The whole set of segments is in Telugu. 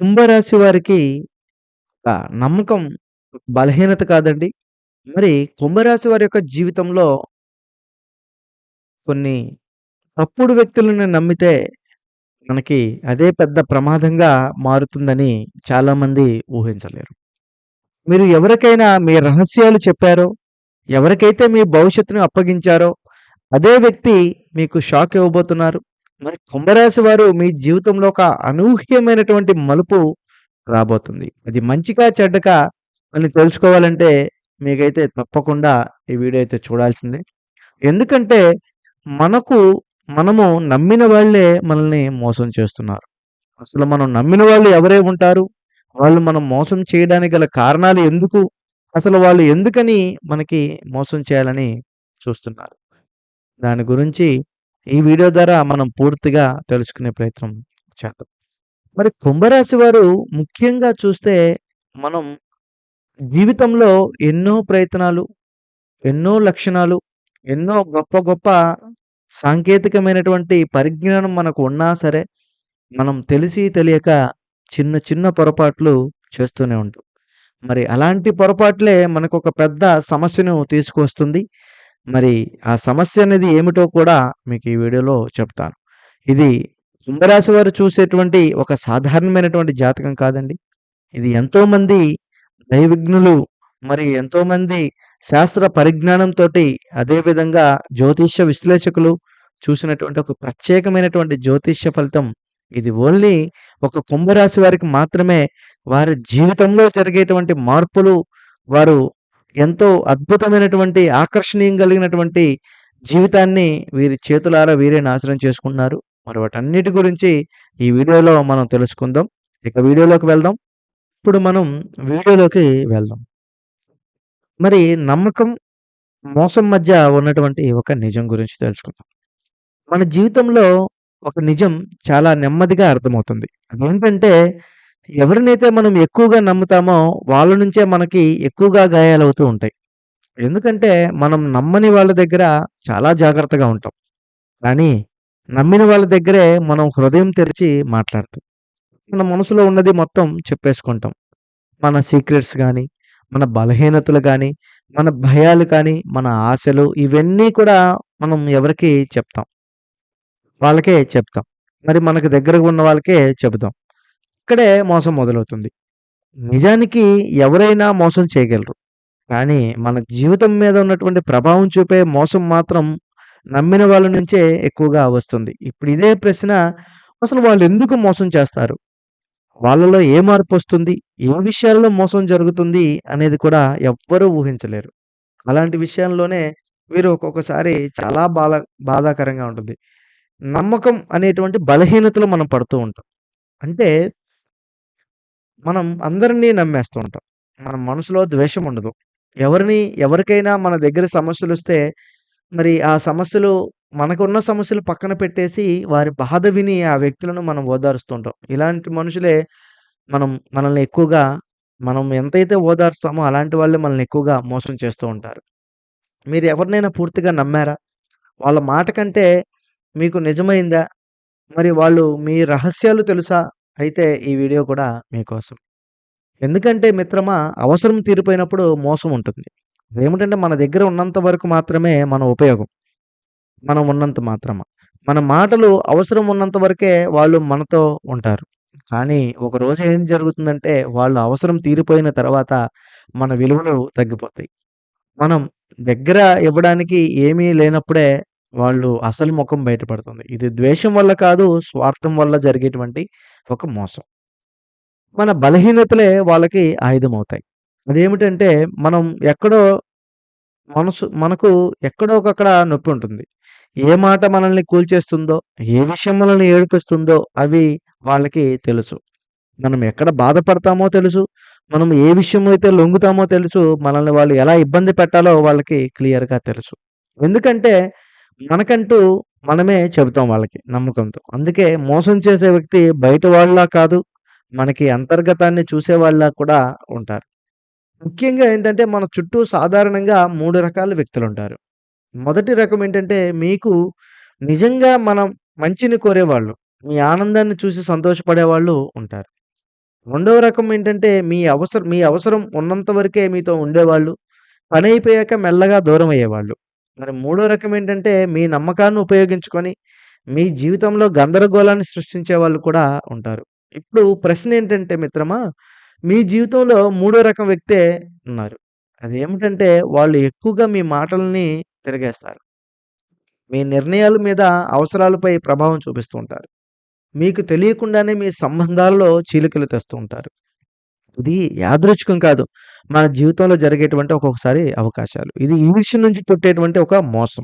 కుంభరాశి వారికి ఒక నమ్మకం బలహీనత కాదండి. మరి కుంభరాశి వారి యొక్క జీవితంలో కొన్ని తప్పుడు వ్యక్తులను నమ్మితే మనకి అదే పెద్ద ప్రమాదంగా మారుతుందని చాలామంది ఊహించలేరు. మీరు ఎవరికైనా మీ రహస్యాలు చెప్పారో, ఎవరికైతే మీ భవిష్యత్తును అప్పగించారో, అదే వ్యక్తి మీకు షాక్ ఇవ్వబోతున్నారు. మరి కుంభరాశి వారు మీ జీవితంలో ఒక అనూహ్యమైనటువంటి మలుపు రాబోతుంది. అది మంచిగా చెడ్డక అని తెలుసుకోవాలంటే మీకైతే తప్పకుండా ఈ వీడియో అయితే చూడాల్సిందే. ఎందుకంటే మనకు మనము నమ్మిన వాళ్ళే మనల్ని మోసం చేస్తున్నారు. అసలు మనం నమ్మిన వాళ్ళు ఎవరై ఉంటారు? వాళ్ళు మనం మోసం చేయడానికి గల కారణాలు ఎందుకు? అసలు వాళ్ళు ఎందుకని మనకి మోసం చేయాలని చూస్తున్నారు? దాని గురించి ఈ వీడియో ద్వారా మనం పూర్తిగా తెలుసుకునే ప్రయత్నం చేద్దాం. మరి కుంభరాశి వారు ముఖ్యంగా చూస్తే మనం జీవితంలో ఎన్నో ప్రయత్నాలు, ఎన్నో లక్షణాలు, ఎన్నో గొప్ప గొప్ప సాంకేతికమైనటువంటి పరిజ్ఞానం మనకు ఉన్నా సరే, మనం తెలిసి తెలియక చిన్న చిన్న పొరపాట్లు చేస్తూనే ఉంటాం. మరి అలాంటి పొరపాట్లే మనకు ఒక పెద్ద సమస్యను తీసుకొస్తుంది. మరి ఆ సమస్య అనేది ఏమిటో కూడా మీకు ఈ వీడియోలో చెప్తాను. ఇది కుంభరాశి వారు చూసేటువంటి ఒక సాధారణమైనటువంటి జాతకం కాదండి. ఇది ఎంతోమంది దైవిఘ్నులు మరి ఎంతోమంది శాస్త్ర పరిజ్ఞానంతో అదేవిధంగా జ్యోతిష్య విశ్లేషకులు చూసినటువంటి ఒక ప్రత్యేకమైనటువంటి జ్యోతిష్య ఫలితం. ఇది ఓన్లీ ఒక కుంభరాశి వారికి మాత్రమే వారి జీవితంలో జరిగేటువంటి మార్పులు, వారు ఎంతో అద్భుతమైనటువంటి ఆకర్షణీయం కలిగినటువంటి జీవితాన్ని వీరి చేతులారా వీరే నాశనం చేసుకున్నారు. మరి వాటన్నిటి గురించి ఈ వీడియోలో మనం తెలుసుకుందాం. ఇక వీడియోలోకి వెళ్దాం. ఇప్పుడు మనం వీడియోలోకి వెళ్దాం. మరి నమ్మకం, మోసం మధ్య ఉన్నటువంటి ఒక నిజం గురించి తెలుసుకుందాం. మన జీవితంలో ఒక నిజం చాలా నెమ్మదిగా అర్థమవుతుంది. అదేంటంటే ఎవరినైతే మనం ఎక్కువగా నమ్ముతామో వాళ్ళ నుంచే మనకి ఎక్కువగా గాయాలవుతూ ఉంటాయి. ఎందుకంటే మనం నమ్మని వాళ్ళ దగ్గర చాలా జాగ్రత్తగా ఉంటాం. కానీ నమ్మిన వాళ్ళ దగ్గరే మనం హృదయం తెరిచి మాట్లాడతాం. మన మనసులో ఉన్నది మొత్తం చెప్పేసుకుంటాం. మన సీక్రెట్స్ కానీ మన బలహీనతలు కానీ మన భయాలు కానీ, మన ఆశలు ఇవన్నీ కూడా మనం ఎవరికి చెప్తాం. వాళ్ళకే చెప్తాం. మరి మనకు దగ్గరగా ఉన్న వాళ్ళకే చెబుతాం. ఇక్కడే మోసం మొదలవుతుంది. నిజానికి ఎవరైనా మోసం చేయగలరు. కానీ మన జీవితం మీద ఉన్నటువంటి ప్రభావం చూపే మోసం మాత్రం నమ్మిన వాళ్ళ నుంచే ఎక్కువగా వస్తుంది. ఇప్పుడు ఇదే ప్రశ్న అసలు వాళ్ళు ఎందుకు మోసం చేస్తారు? వాళ్ళలో ఏ మార్పు వస్తుంది ఏ విషయాల్లో మోసం జరుగుతుంది? అనేది కూడా ఎవ్వరూ ఊహించలేరు. అలాంటి విషయంలోనే వీరు ఒక్కొక్కసారి చాలా బాధ బాధాకరంగా ఉంటుంది. నమ్మకం అనేటువంటి బలహీనతలు మనం పడుతూ ఉంటాం. అంటే మనం అందరిని నమ్మేస్తూ ఉంటాం. మన మనసులో ద్వేషం ఉండదు. ఎవరిని ఎవరికైనా మన దగ్గర సమస్యలొస్తే మరి ఆ సమస్యలు మనకున్న సమస్యలు పక్కన పెట్టేసి వారి బాధ విని ఆ వ్యక్తులను మనం ఓదారుస్తుంటాం. ఇలాంటి మనుషులే మనం మనల్ని ఎక్కువగా మనం ఎంతైతే ఓదారుస్తామో అలాంటి వాళ్ళే మనల్ని ఎక్కువగా మోసం చేస్తూ ఉంటారు. మీరు ఎవరినైనా పూర్తిగా నమ్మారా? వాళ్ళ మాట కంటే మీకు నిజమైందా? మరి వాళ్ళు మీ రహస్యాలు తెలుసా? అయితే ఈ వీడియో కూడా మీకోసం. ఎందుకంటే మిత్రమా అవసరం తీరిపోయినప్పుడు మోసం ఉంటుంది. అదేమిటంటే మన దగ్గర ఉన్నంత వరకు మాత్రమే మన ఉపయోగం. మనం ఉన్నంత మాత్రమా మన మాటలు అవసరం ఉన్నంత వరకే వాళ్ళు మనతో ఉంటారు. కానీ ఒకరోజు ఏం జరుగుతుందంటే వాళ్ళు అవసరం తీరిపోయిన తర్వాత మన విలువలు తగ్గిపోతాయి. మనం దగ్గర ఇవ్వడానికి ఏమీ లేనప్పుడే వాళ్ళు అసలు ముఖం బయటపడుతుంది. ఇది ద్వేషం వల్ల కాదు స్వార్థం వల్ల జరిగేటువంటి ఒక మోసం. మన బలహీనతలే వాళ్ళకి ఆయుధం అవుతాయి అదేమిటంటే మనం ఎక్కడో మనసు మనకు ఎక్కడో ఒకక్కడ నొప్పి ఉంటుంది ఏ మాట మనల్ని కూల్చేస్తుందో, ఏ విషయం మనల్ని ఏడిపిస్తుందో అవి వాళ్ళకి తెలుసు. మనం ఎక్కడ బాధపడతామో తెలుసు. మనం ఏ విషయంలో అయితే లొంగుతామో తెలుసు. మనల్ని వాళ్ళు ఎలా ఇబ్బంది పెట్టాలో వాళ్ళకి క్లియర్‌గా తెలుసు. ఎందుకంటే మనకంటూ మనమే చెబుతాం వాళ్ళకి నమ్మకంతో. అందుకే మోసం చేసే వ్యక్తి బయట వాళ్ళలా కాదు. మనకి అంతర్గతాన్ని చూసేవాళ్ళలా కూడా ఉంటారు. ముఖ్యంగా ఏంటంటే మన చుట్టూ సాధారణంగా మూడు రకాల వ్యక్తులు ఉంటారు మొదటి రకం ఏంటంటే మీకు నిజంగా మనం మంచిని కోరేవాళ్ళు. మీ ఆనందాన్ని చూసి సంతోషపడేవాళ్ళు ఉంటారు. రెండవ రకం ఏంటంటే మీ అవసరం మీ అవసరం ఉన్నంత వరకే మీతో ఉండేవాళ్ళు. అయిపోయాక మెల్లగా దూరం అయ్యేవాళ్ళు మరి మూడో రకం ఏంటంటే మీ నమ్మకాన్ని ఉపయోగించుకొని మీ జీవితంలో గందరగోళాన్ని సృష్టించే వాళ్ళు కూడా ఉంటారు. ఇప్పుడు ప్రశ్న ఏంటంటే మిత్రమా, మీ జీవితంలో మూడో రకం వ్యక్తే ఉన్నారు. అదేమిటంటే వాళ్ళు ఎక్కువగా మీ మాటల్ని తిరగేస్తారు. మీ నిర్ణయాల మీద, అవసరాలపై ప్రభావం చూపిస్తూ ఉంటారు. మీకు తెలియకుండానే మీ సంబంధాలలో చీలికలు తెస్తూ ఉంటారు. ఇది యాదృచ్ఛికం కాదు. మన జీవితంలో జరిగేటువంటి ఒక్కొక్కసారి అవకాశాలు. ఇది ఈర్ష్య నుంచి పుట్టేటువంటి ఒక మోసం.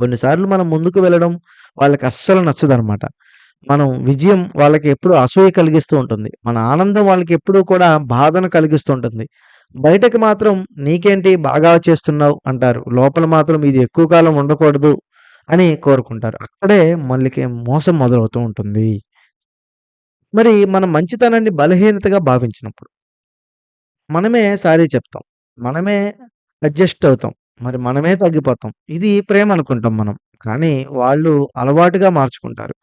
కొన్నిసార్లు మనం ముందుకు వెళ్ళడం వాళ్ళకి అస్సలు నచ్చదనమాట. మనం విజయం వాళ్ళకి ఎప్పుడూ అసూయ కలిగిస్తూ ఉంటుంది. మన ఆనందం వాళ్ళకి ఎప్పుడూ కూడా బాధను కలిగిస్తూ ఉంటుంది. బయటకి మాత్రం "నీకేంటి బాగా చేస్తున్నావు" అంటారు. లోపల మాత్రం "ఇది ఎక్కువ కాలం ఉండకూడదు" అని కోరుకుంటారు. అక్కడే మళ్ళీకి మోసం మొదలవుతూ ఉంటుంది. మరి మన మంచితనాన్ని బలహీనతగా భావించినప్పుడు మనమే సారీ చెప్తాం. మనమే అడ్జస్ట్ అవుతాం. మరి మనమే తగ్గిపోతాం. ఇది ప్రేమ అనుకుంటాం మనం. కానీ వాళ్ళు అలవాటుగా మార్చుకుంటారు.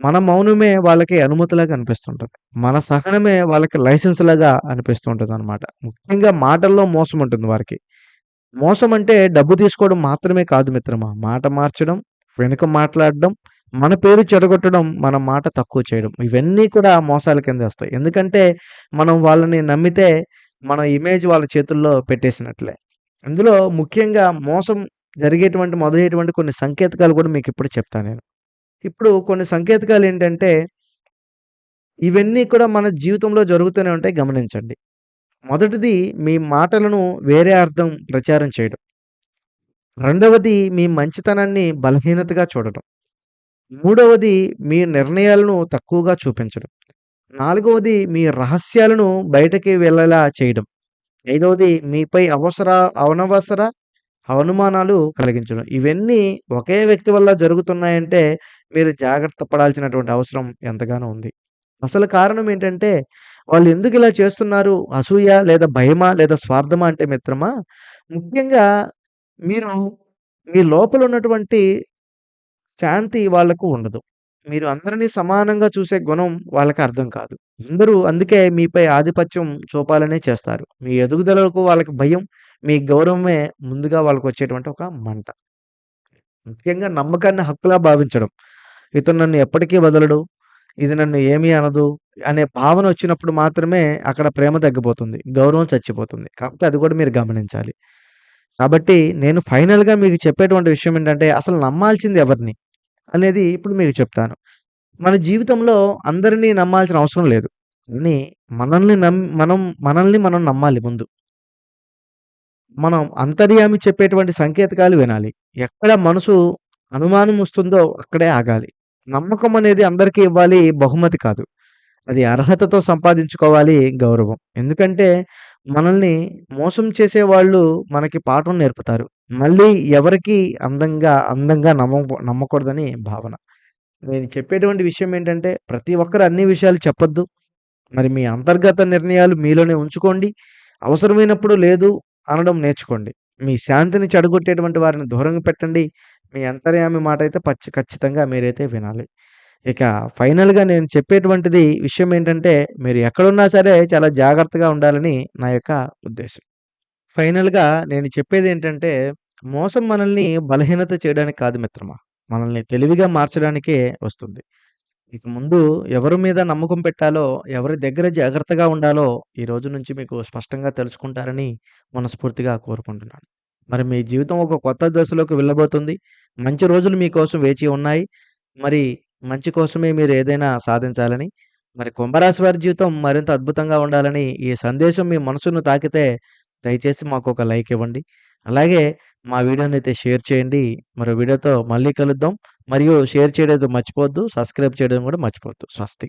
మన మౌనమే వాళ్ళకి అనుమతిలాగా అనిపిస్తుంటుంది మన సహనమే వాళ్ళకి లైసెన్స్‌లాగా అనిపిస్తూ అనమాట ముఖ్యంగా మాటల్లో మోసం ఉంటుంది వారికి. మోసం అంటే డబ్బు తీసుకోవడం మాత్రమే కాదు మిత్రమా. మాట మార్చడం, వెనుక మాట్లాడడం, మన పేరు చెడగొట్టడం, మన మాట తక్కువ చేయడం. ఇవన్నీ కూడా మోసాల కింద వస్తాయి. ఎందుకంటే మనం వాళ్ళని నమ్మితే మన ఇమేజ్ వాళ్ళ చేతుల్లో పెట్టేసినట్లే. ఇందులో ముఖ్యంగా మోసం జరిగేటువంటి మొదలయ్యేటువంటి కొన్ని సంకేతకాలు కూడా మీకు ఇప్పుడు చెప్తా నేను. ఇప్పుడు కొన్ని సంకేతకాలు ఏంటంటే ఇవన్నీ కూడా మన జీవితంలో జరుగుతూనే ఉంటాయి గమనించండి. మొదటిది మీ మాటలను వేరే అర్థం ప్రచారం చేయడం. రెండవది మీ మంచితనాన్ని బలహీనతగా చూడడం. మూడవది మీ నిర్ణయాలను తక్కువగా చూపించడం. నాలుగవది మీ రహస్యాలను బయటకి వెళ్ళేలా చేయడం. ఐదవది మీపై అవసర అవనవసర అనుమానాలు కలిగించడం. ఇవన్నీ ఒకే వ్యక్తి వల్ల జరుగుతున్నాయంటే మీరు జాగ్రత్త పడాల్సినటువంటి అవసరం ఎంతగానో ఉంది. అసలు కారణం ఏంటంటే వాళ్ళు ఎందుకు ఇలా చేస్తున్నారు? అసూయ లేదా భయమా? లేదా స్వార్థమా? అంటే మిత్రమా ముఖ్యంగా మీరు మీ లోపల ఉన్నటువంటి శాంతి వాళ్ళకు ఉండదు. మీరు అందరిని సమానంగా చూసే గుణం వాళ్ళకి అర్థం కాదు. అందరూ అందుకే మీపై ఆధిపత్యం చూపాలనే చేస్తారు. మీ ఎదుగుదలకు వాళ్ళకి భయం, మీ గౌరవమే ముందుగా వాళ్ళకొచ్చేటువంటి ఒక మంట. ముఖ్యంగా నమ్మకాన్ని హక్కులా భావించడం. ఇతను నన్ను ఎప్పటికీ వదలడు. ఇది నన్ను ఏమీ అనదు అనే భావన వచ్చినప్పుడు మాత్రమే అక్కడ ప్రేమ తగ్గిపోతుంది. గౌరవం చచ్చిపోతుంది. కాబట్టి అది కూడా మీరు గమనించాలి. కాబట్టి నేను ఫైనల్‌గా మీకు చెప్పేటువంటి విషయం ఏంటంటే అసలు నమ్మాల్సింది ఎవరిని? అనేది ఇప్పుడు మీకు చెప్తాను. మన జీవితంలో అందరిని నమ్మాల్సిన అవసరం లేదు. కానీ మనల్ని నమ్మి మనం మనల్ని మనం నమ్మాలి ముందు. మనం అంతర్యామి చెప్పేటువంటి సంకేతకాలు వినాలి. ఎక్కడ మనసు అనుమానం వస్తుందో అక్కడే ఆగాలి. నమ్మకం అనేది అందరికీ ఇవ్వాలి బహుమతి కాదు. అది అర్హతతో సంపాదించుకోవాలి గౌరవం. ఎందుకంటే మనల్ని మోసం చేసేవాళ్ళు మనకి పాఠం నేర్పుతారు. మళ్ళీ ఎవరికీ అందంగా అందంగా నమ్మ నమ్మకూడదని భావన. నేను చెప్పేటువంటి విషయం ఏంటంటే ప్రతి ఒక్కరు అన్ని విషయాలు చెప్పొద్దు. మరి మీ అంతర్గత నిర్ణయాలు మీలోనే ఉంచుకోండి. అవసరమైనప్పుడు లేదు అనడం నేర్చుకోండి. మీ శాంతిని చెడగొట్టేటువంటి వారిని దూరంగా పెట్టండి. మీ అంతర్యామి మాట అయితే పచ్చి ఖచ్చితంగా మీరైతే వినాలి. ఇక ఫైనల్‌గా నేను చెప్పేటువంటిది విషయం ఏంటంటే మీరు ఎక్కడున్నా సరే చాలా జాగ్రత్తగా ఉండాలని నా యొక్క ఉద్దేశం ఫైనల్‌గా నేను చెప్పేది ఏంటంటే మోసం మనల్ని బలహీనత చేయడానికి కాదు మిత్రమా. మనల్ని తెలివిగా మార్చడానికే వస్తుంది. ఇక ముందు ఎవరి మీద నమ్మకం పెట్టాలో, ఎవరి దగ్గర జాగ్రత్తగా ఉండాలో ఈ రోజు నుంచి మీకు స్పష్టంగా తెలుసుకుంటారని మనస్ఫూర్తిగా కోరుకుంటున్నాను. మరి మీ జీవితం ఒక కొత్త దశలోకి వెళ్ళబోతుంది. మంచి రోజులు మీకోసం వేచి ఉన్నాయి. మరి మంచి కోసమే మీరు ఏదైనా సాధించాలని, మరి కుంభరాశి వారి జీవితం మరింత అద్భుతంగా ఉండాలని ఈ సందేశం మీ మనసును తాకితే దయచేసి మాకొక లైక్ ఇవ్వండి. అలాగే మా వీడియోనైతే షేర్ చేయండి. మరో వీడియోతో మళ్ళీ కలుద్దాం. మరియు షేర్ చేయడం మర్చిపోవద్దు. సబ్స్క్రైబ్ చేయడం కూడా మర్చిపోవద్దు. స్వస్తి.